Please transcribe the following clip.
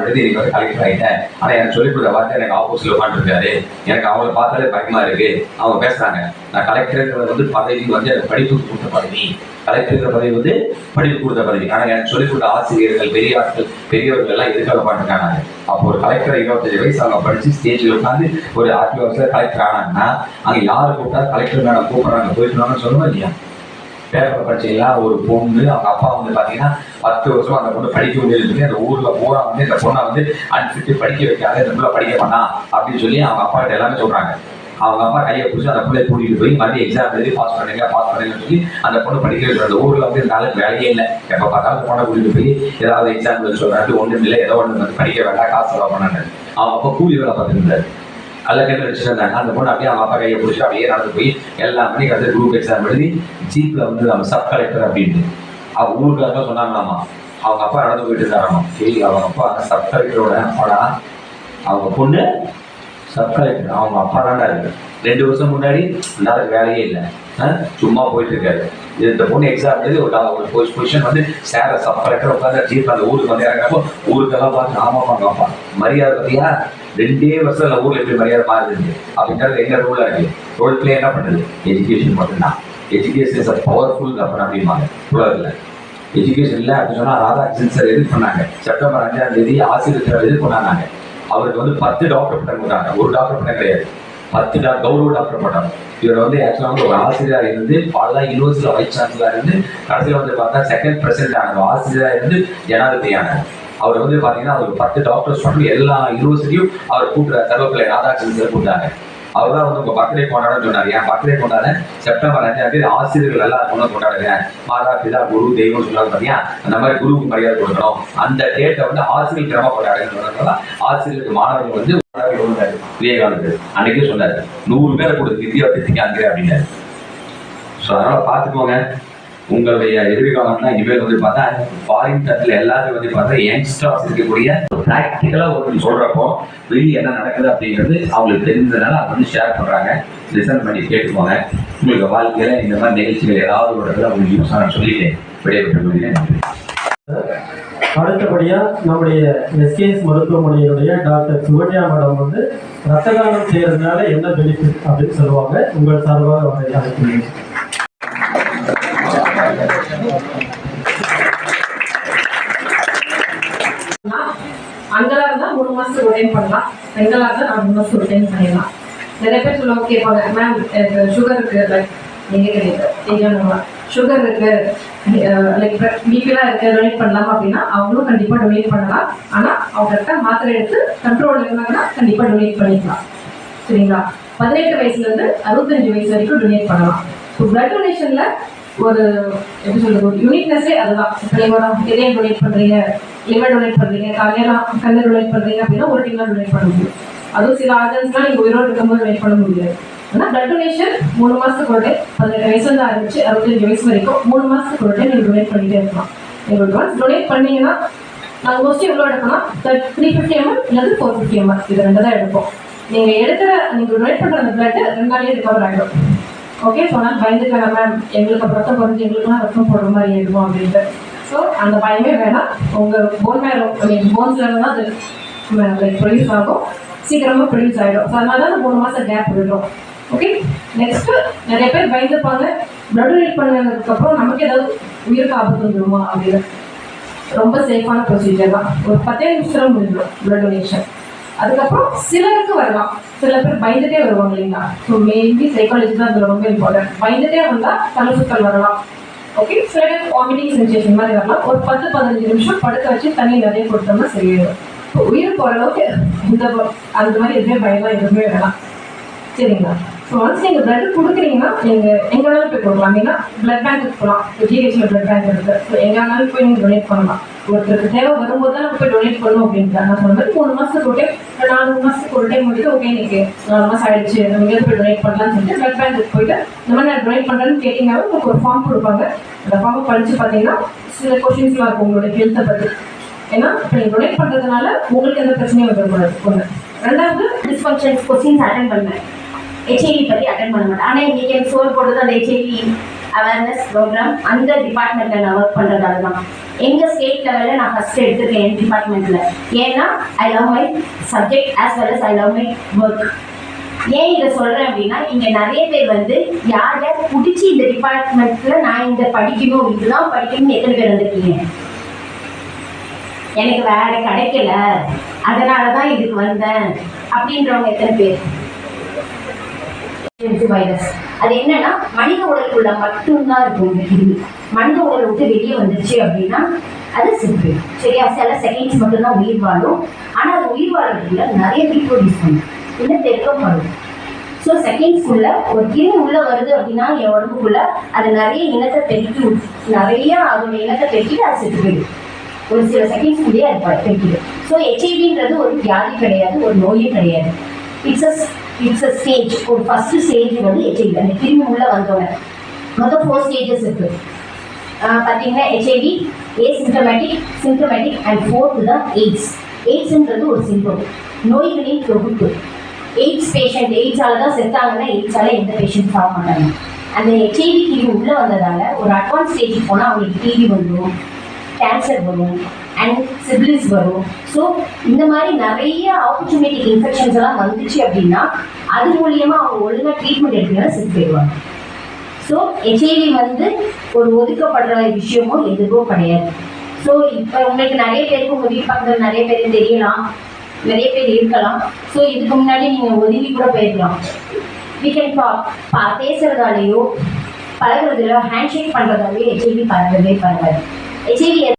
Exam இன்னைக்கு வந்து collector ஆகிட்டேன் ஆனால் எனக்கு சொல்லி கொடுத்த வார்த்தை எனக்கு ஆப்போசிட்ல உட்காந்துருக்காரு எனக்கு அவங்கள பார்த்தாலே பயமா இருக்கு. அவங்க பேசுறாங்க. நான் கலெக்டர் வந்து பதவி வந்து எனக்கு படிப்பு கொடுத்த பதவி. கலெக்டர்ங்கிற பதவி வந்து படிப்பு கொடுத்த பதவி. ஆனால் எனக்கு சொல்லிக் கொடுத்த ஆசிரியர்கள் பெரிய ஆட்கள் பெரியவர்கள் எல்லாம் எதுக்காக பண்ணிருக்காங்க அப்போ ஒரு கலெக்டர் இருபத்தஞ்சு வயசு அவங்க படிச்சு ஸ்டேஜில் உட்காந்து ஒரு ஆர்டிஓ ஆஃபீஸர் கலெக்டர் ஆனாங்கன்னா அங்கே யார் கூப்பிட்டா கலெக்டர் மேடம் கூப்பிட்றாங்க. போயிட்டு சொல்லுவோம் இல்லையா? பேப்பர் படிச்சீங்களா ஒரு பொண்ணு அவங்க அப்பா வந்து பார்த்தீங்கன்னா பத்து வருஷம் அந்த பொண்ணு படிக்க முடியாது அந்த ஊரில் பூரா வந்து இந்த பொண்ணை வந்து அனுப்பிட்டு படிக்க வைக்காத இந்த பிள்ளை படிக்க வேணாம் அப்படின்னு சொல்லி அவங்க அப்பா கிட்ட எல்லாமே சொல்கிறாங்க அவங்க அப்பா கையை பிடிச்சி அந்த பிள்ளைய கூட்டிகிட்டு போய் மறுபடியும் எக்ஸாம் எழுதி பாஸ் பண்ணுங்க பாஸ் பண்ணுங்கன்னு சொல்லி அந்த பொண்ணு படிக்க அந்த ஊரில் வந்து இந்த ஆளுக்கு வேலையே இல்லை. எப்போ பார்த்தாலும் பொண்ணை கூட்டிகிட்டு போய் ஏதாவது எக்ஸாம் எழுதி சொல்றாரு ஒன்றும் இல்லை ஏதோ ஒன்று வந்து படிக்க வேண்டாம் காசு செலவு பண்ணாங்க. அவங்க அப்பா கூலி வேலை பார்த்துருந்தாரு அதில் அல்ல கேட்டு வச்சுருந்தாங்க அந்த பொண்ணு அப்படியே அவங்க அப்பா கையை பிடிச்சி அப்படியே நடந்து போய் எல்லா மணிக்கு வந்து குரூப் எக்ஸாம் எழுதி ஜீப்பில் வந்து அவன் சப் கலெக்டர் அப்படின்ட்டு அவங்க ஊருக்காக சொன்னாங்களாமா? அவங்க அப்பா நடந்து போயிட்டு இருந்தாராமா? சரி அவங்க அப்பா சப் கலெக்டரோட அப்பாடா. அவங்க பொண்ணு சப் கலெக்டர் அவங்க அப்பா தாண்டா இருக்கு. ரெண்டு வருஷம் முன்னாடி அந்த வேலையே இல்லை. சும்மா போயிட்டு இருக்காரு. இந்த பொண்ணு எக்ஸாம் எழுதி ஒரு ஒரு பொசிஷன் வந்து சேர சப்பரக்கிற உட்காந்து ஜீப் அந்த ஊருக்கு வந்து இறங்குறப்போ ஊருக்கெல்லாம் பார்த்து ஆமாப்பா அப்பா மரியாதை பார்த்தியா ரெண்டே வருஷத்துல ஊர்ல எப்படி மரியாதை மாறுது அப்படின்றது எங்க ரூலா இருக்கு. ரோல் பிளே என்ன பண்ணுது? எஜுகேஷன் மட்டும்தான். Education is a powerful weapon அப்படிம்பாங்க. உலகத்தில். எஜுகேஷன் இல்லை அப்படின்னு சொன்னா ராதாகிருஷ்ணன் சார் எதிர்ப்பு பண்ணாங்க செப்டம்பர் அஞ்சாம் தேதி ஆசிரியர் எதிர்ப்பு பண்ணாங்க அவருக்கு வந்து பத்து டாக்டர் பட்டம் கொடுத்தாங்க. ஒரு டாக்டர் பட்டம் கிடையாது. பத்து டாக்டர் கௌரவ டாக்டர் பட்டம் இவர் வந்து ஆக்சுவலாக வந்து ஒரு ஆசிரியராக இருந்து பல யூனிவர்சிட்டியில் வைஸ் சான்சலராக இருந்து கடைசியில் வந்து பார்த்தா செகண்ட் பிரசிடென்ட் ஆனார் ஆசிரியராக இருந்து ஜனாதிபதி அவர் வந்து பார்த்தீங்கன்னா அவர் பத்து டாக்டர்ஸ் மட்டும் எல்லா யூனிவர்சிட்டியும் அவர் கூட்டுற சர்வப்பிள்ளை ராதாகிருஷ்ணன் கூட்டாங்க அவர் தான் வந்து உங்க பர்த்டே கொண்டாடன்னு சொன்னார். என் பர்த்டே கொண்டாட செப்டம்பர் அஞ்சாம் தேதி ஆசிரியர்கள் எல்லாம் கொண்டு கொண்டாடுங்க. மாதா பிதா குரு தெய்வம் சொன்னாங்க பாத்தியா? அந்த மாதிரி குருவுக்கு மரியாதை கொடுக்கணும். அந்த டேட்டை வந்து ஆசிரியர் கிரம கொண்டாடுங்க ஆசிரியருக்கு மாணவர்கள் வந்து விவேகானந்தர். அன்னைக்கு சொன்னாரு. நூறு பேரை கொடுத்து வித்தியா திட்டிக்காங்க அப்படின்னாரு. ஸோ அதனால பார்த்துக்கோங்க. உங்களுடைய எதிர்காலம்னா இனிமேல் வந்து பார்த்தா ஃபாரின் தட்டில் எல்லாருமே வந்து பார்த்தா யங்ஸ்டர்ஸ் இருக்கக்கூடிய ப்ராக்டிக்கலாக ஒரு சொல்கிறப்போ வெளியே என்ன நடக்குது அப்படிங்கிறது அவங்களுக்கு தெரிஞ்சதுனால அதை வந்து ஷேர் பண்ணுறாங்க லிசன் பண்ணி கேட்டுக்கோங்க. உங்களுக்கு வாழ்க்கையில் இந்த மாதிரி நிகழ்ச்சிகள் ஏதாவது ஒரு இடத்துல உங்களுக்கு யூஸ் ஆன சொல்லிட்டு விடைபெற்று கொள்கிறேன் அடுத்தபடியாக நம்முடைய எஸ்கேஎஸ் மருத்துவமனையினுடைய டாக்டர் சுகன்யா மேடம் வந்து ரத்த தானம் செய்யறதுனால என்ன பெனிஃபிட் அப்படின்னு சொல்லுவாங்க. உங்கள் சார்பாக அவரை அழைக்கிறீங்க ஆண்களா இருந்தா மூணு மாசத்துக்கு ரிட்டைன் பண்ணலாம். பெண்களா இருந்தா நாலு மாசத்துக்கு ரிட்டைன் பண்ணிடலாம். நிறைய பேர் சொல்லுவாங்க கேட்பாங்க மேம் எனக்கு சுகர் இருக்கு லைக் நீங்க கிடையாது சுகர் இருக்கு லைக் பிபிலாம் இருக்கு டொனேட் பண்ணலாம் அப்படின்னா அவங்களும் கண்டிப்பா டொனேட் பண்ணலாம். ஆனா அவங்க கரெக்டாக மாத்திரை எடுத்து கண்ட்ரோல் இருந்தாங்கன்னா கண்டிப்பா டொனேட் பண்ணிக்கலாம். சரிங்களா? பதினெட்டு வயசுல இருந்து அறுபத்தஞ்சு வயசு வரைக்கும் டொனேட் பண்ணலாம். ஸோ பிளட் டொனேஷன்ல ஒரு எப்படி சொல்றது ஒரு யூனிக்னஸே அதுதான். இப்போ நீங்கள் ஒரு இதயம் டொனேட் பண்ணுறீங்க லிவர் டொனேட் பண்ணுறீங்க காலையெல்லாம் கண்ணு டொனேட் பண்ணுறீங்க அப்படின்னா ஒரு டீம்லாம் டொனேட் பண்ண முடியும். அதுவும் சில ஆர்கன்ஸ்லாம் நீங்கள் உயிரோடு இருக்கும்போது டொனேட் பண்ண முடியாது. ஆனால் பிளட் டொனேஷன் மூணு மாதத்துக்கு ஒரு பதினெட்டு வயசுல இருந்து ஆரம்பிச்சு அறுபத்தஞ்சு வயசு வரைக்கும் மூணு மாதத்துக்கு ஒரு நீங்கள் டொனேட் பண்ணிட்டே இருக்கலாம். நீங்கள் ஒரு ஒன்ஸ் டொனேட் பண்ணீங்கன்னா நாங்கள் மோஸ்ட்லி எவ்வளோ எடுக்கணும் த்ரீ ஃபிஃப்டி எம்எல் இல்லது ஃபோர் ஃபிஃப்டி எம்எல் இது ரெண்டு தான் எடுப்போம். நீங்கள் எடுக்கிற நீங்கள் டொனேட் பண்ணுற அந்த பிளட்டு ரெண்டு நாளே ரிகவர் ஆகிடும் ஓகே சொன்னால் பயந்துக்கல மேம் எங்களுக்கு ரத்தம் குறைஞ்சி எங்களுக்குலாம் ரத்தம் போடுற மாதிரி ஆயிடுவோம் அப்படின்ட்டு. ஸோ அந்த பயமே வேணாம். உங்கள் போன் மேரோ மீன் போன்ஸ்ல இருந்து தான் அது ப்ரொடியூஸ் ஆகும். சீக்கிரமாக ப்ரொடியூஸ் ஆகிடும் ஸோ அதனால தான் அந்த மூணு மாதம் கேப் விடுறோம். ஓகே நெக்ஸ்ட்டு நிறைய பேர் பயந்துப்பாங்க. பிளட் டொனேட் பண்ணதுக்கப்புறம் நமக்கு ஏதாவது உயிருக்கு ஆபத்து வந்துடுமா அப்படின்னு. ரொம்ப சேஃபான ப்ரொசீஜர் தான். ஒரு பத்தே நிமிஷம் முடிஞ்சிடும் பிளட் டொனேஷன் அதுக்கப்புறம் சிலருக்கு வரலாம் சில பேர் பயந்துட்டே வருவாங்க இல்லைங்களா? ஸோ மெயின்லி சைக்காலஜி தான் அதில் ரொம்ப இம்பார்ட்டன்ட் பயந்துட்டே வந்தால் தலை சுத்தல் வரலாம். ஓகே சில பேர் வாமிட்டிங் சென்சேஷன் மாதிரி வரலாம். ஒரு பத்து பதினஞ்சு நிமிஷம் படுக்க வச்சு தண்ணி நிறைய கொடுத்தோம்னா சரியாயிடும். இப்போ உயிர் போகிற அளவுக்கு இந்த அந்த மாதிரி எதுவுமே பயமாக எதுவுமே வேணாம். சரிங்களா? ஒன்ஸ் நீங்கள் பிளட் கொடுக்குறீங்கன்னா நீங்கள் எங்கே வேணாலும் போய் கொடுக்கலாம். அப்படின்னா பிளட் பேங்க்குக்கு போகலாம் ஜிஹெச்சில் பிளட் பேங்க் இருக்குது ஸோ எங்கே வேணாலும் போய் நீங்கள் டொனேட் பண்ணலாம். ஒருத்தருக்கு தேவை வரும்போது தான் நம்ம போய் டொனேட் பண்ணணும் அப்படின்ட்டு நான் சொன்ன மாதிரி மூணு மாதத்துக்கு ஒரு டைம் நாலு மாதத்துக்கு ஒரு டைம் வந்துட்டு ஓகே இன்னைக்கு நாலு மாதம் ஆயிடுச்சு. நம்ம எங்கே போய் டொனேட் பண்ணலாம்னு சொல்லிட்டு பிளட் பேங்க்கு போயிட்டு இந்த மாதிரி நான் டொனேட் பண்ணுறேன்னு கேட்டிங்கனாலும் உங்களுக்கு ஒரு ஃபார்ம் கொடுப்பாங்க. அந்த ஃபார்மை படித்து பார்த்தீங்கன்னா சில கொஷின்ஸ்லாம் இருக்கும் உங்களோட ஹெல்த்தை பற்றி ஏன்னா இப்போ நீங்கள் டொனேட் பண்ணுறதுனால உங்களுக்கு எந்த பிரச்சனையும் வந்துடக்கூடாது. ஒன்று ரெண்டாவது டிஸ்ஃபங்க்ஷன்ஸ் கொஸ்டின்ஸ் அட்டன் பண்ணேன் ஹெச்ஐவி பற்றி அட்டன் பண்ண மாட்டேன் ஆனால் இன்னைக்கு எனக்கு ஃபோர் போடுறது அந்த ஹெச்ஐவி அவேர்னஸ் ப்ரோக்ராம் அந்த டிபார்ட்மெண்ட்டில் நான் ஒர்க் பண்ணுறதால தான். எங்கள் ஸ்டேட் லெவலில் நான் ஃபஸ்ட்டு எடுத்துருக்கேன் என் டிபார்ட்மெண்ட்டில் ஏன்னா I love my subject as well as I love my work ஏன் இதை சொல்கிறேன் அப்படின்னா இங்கே நிறைய பேர் வந்து யார் யார் பிடிச்சி இந்த டிபார்ட்மெண்ட்டில் நான் இந்த படிக்கணும் இதுதான் படிக்கணும்னு எத்தனை பேர் வந்திருக்கீங்க? எனக்கு வேற கிடைக்கல. அதனால தான் இதுக்கு வந்தேன். அப்படின்றவங்க எத்தனை பேர்? வைரஸ் அது என்னன்னா மனித உடலுக்குள்ள மட்டும்தான் இருக்கும் இந்த கிருமி. மனித உடலை விட்டு வெளியே வந்துருச்சு அப்படின்னா அது செத்து சரியா? சில செகண்ட்ஸ் மட்டும்தான் உயிர் வாழும். ஆனால் அது உயிர் வாழறதுக்குள்ள நிறைய ரீப்ரொடியூஸ் பண்ணும் இல்லை பண்ணும் ஸோ செகண்ட்ஸ்க்குள்ள ஒரு கிருமி உள்ள வருது அப்படின்னா என் உடம்புக்குள்ள அது நிறைய இனத்தை பெருக்கி நிறைய அதோட இனத்தை பெருக்கிட்டு அது செத்து போயிடும் ஒரு சில செகண்ட்ஸ்க்குள்ளேயே அது பெருக்கிடும். ஸோ ஹெச்ஐவின்றது ஒரு வியாதி கிடையாது ஒரு நோயும் கிடையாது. It's a it's a stage ஒரு ஃபர்ஸ்ட் ஸ்டேஜ் வந்து ஹெச்ஐவி அந்த கிருமி உள்ள வந்தோடனே மொத்தம் ஃபோர் ஸ்டேஜஸ் இருக்கு. பார்த்தீங்கன்னா HIV asymptomatic symptomatic and fourth தான் எய்ட்ஸ் எய்ட்ஸ்ன்றது ஒரு சிம்டம் நோய்களின் தொகுப்பு. எய்ட்ஸ் பேஷண்ட் எய்ட்ஸால தான் செத்தாங்கன்னா எய்ட்ஸால எந்த பேஷண்ட் ஃபார்ம் மாட்டாங்க அந்த ஹெச்ஐவி கிருமி உள்ளே வந்ததால ஒரு அட்வான்ஸ் ஸ்டேஜுக்கு போனால் அவங்களுக்கு டிவி வந்துடும் கேன்சர் வரும் அண்ட் சிப்ளிஸ் வரும். ஸோ இந்த மாதிரி நிறைய ஆப்பர்ச்சுனிட்டி இன்ஃபெக்ஷன்ஸ் எல்லாம் வந்துச்சு அப்படின்னா அது மூலியமா அவங்க ஒழுங்காக ட்ரீட்மெண்ட் எடுத்துக்கலாம் செத்து போயிடுவாங்க. ஸோ ஹெச்ஐவி வந்து ஒரு ஒதுக்கப்படுற விஷயமோ எதுவோ கிடையாது. ஸோ இப்போ உங்களுக்கு நிறைய பேருக்கு உங்கள் வீட்டு பக்கத்தில் நிறைய பேருக்கு தெரியலாம் நிறைய பேர் இருக்கலாம். ஸோ இதுக்கு முன்னாடி நீங்கள் ஒதுங்கி கூட போயிருக்கலாம். வி கேன் பா பா பேசுறதாலேயோ பழகுறதுலையோ ஹேண்ட் ஷேக் பண்ணுறதாலேயோ ஹெச்ஐவி பரவவே பரவாது ஹெச்ஐவி